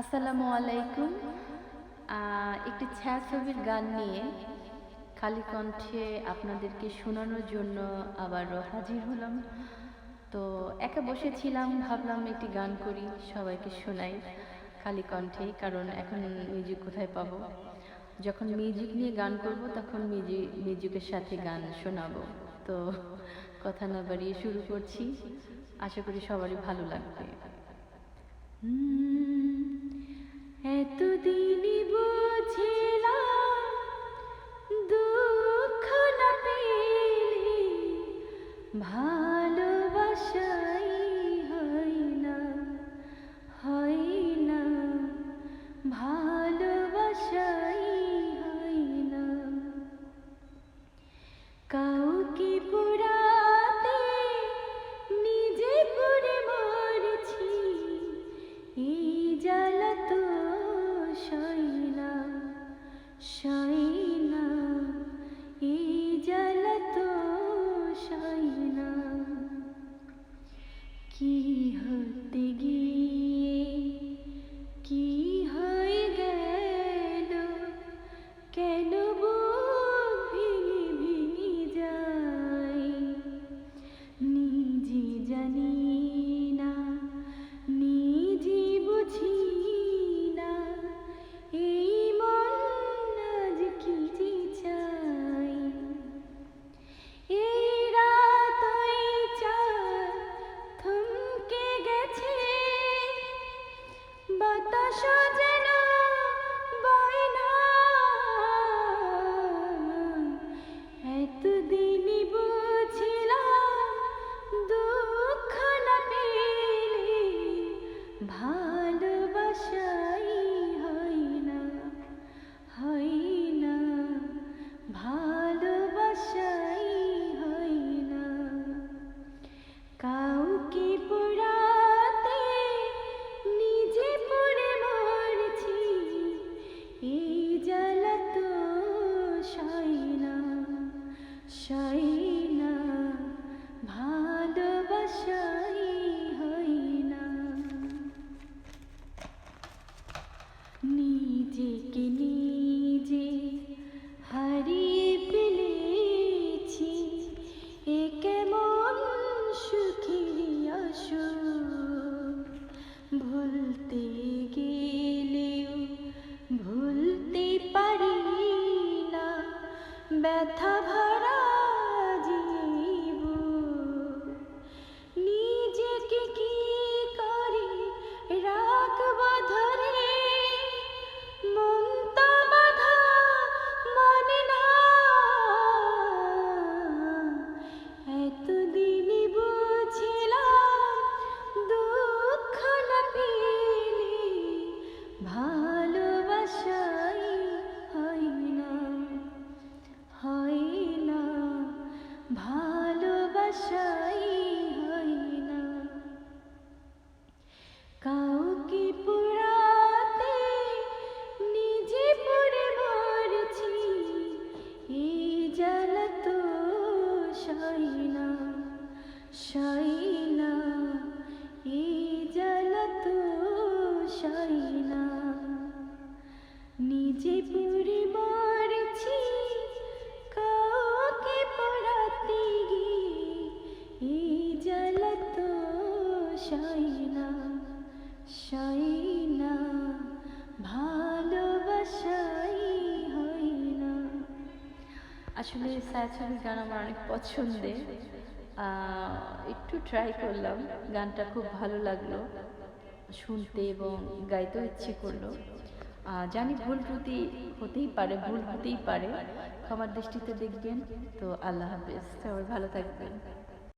আসসালামু আলাইকুম। একটি ছায়াছবির গান নিয়ে খালি কণ্ঠে আপনাদেরকে শোনানোর জন্য আবারও হাজির হলাম। তো একা বসেছিলাম ভাবলাম একটি গান করি সবাইকে শোনাই খালি কণ্ঠেই কারণ এখন মিউজিক কোথায় পাবো? যখন মিউজিক নিয়ে গান করব তখন মিউজিক মিউজিকের সাথে গান শোনাবো। তো কথা না বাড়িয়ে শুরু করছি। আশা করি সবারই ভালো লাগবে। হুম, ভালোবাসাই নিজেকে নিজে সয় না। নিজে পুরে মরছি কাউকে পড়াতে গিয়ে এই জ্বালা তো সয় না সয় না। ভালোবাসাই হয় না। আসলে ছায়াছবির গান আমার অনেক পছন্দের। একটু ট্রাই করলাম। গানটা খুব ভালো লাগল। শুনতে এবং গাইতেও ইচ্ছে করল। জানি ভুল ত্রুটি হতেই পারে ভুল হতেই পারে। ক্ষমার দৃষ্টিতে দেখবেন তো আল্লাহ হাফেজ। সবাই ভালো থাকবেন।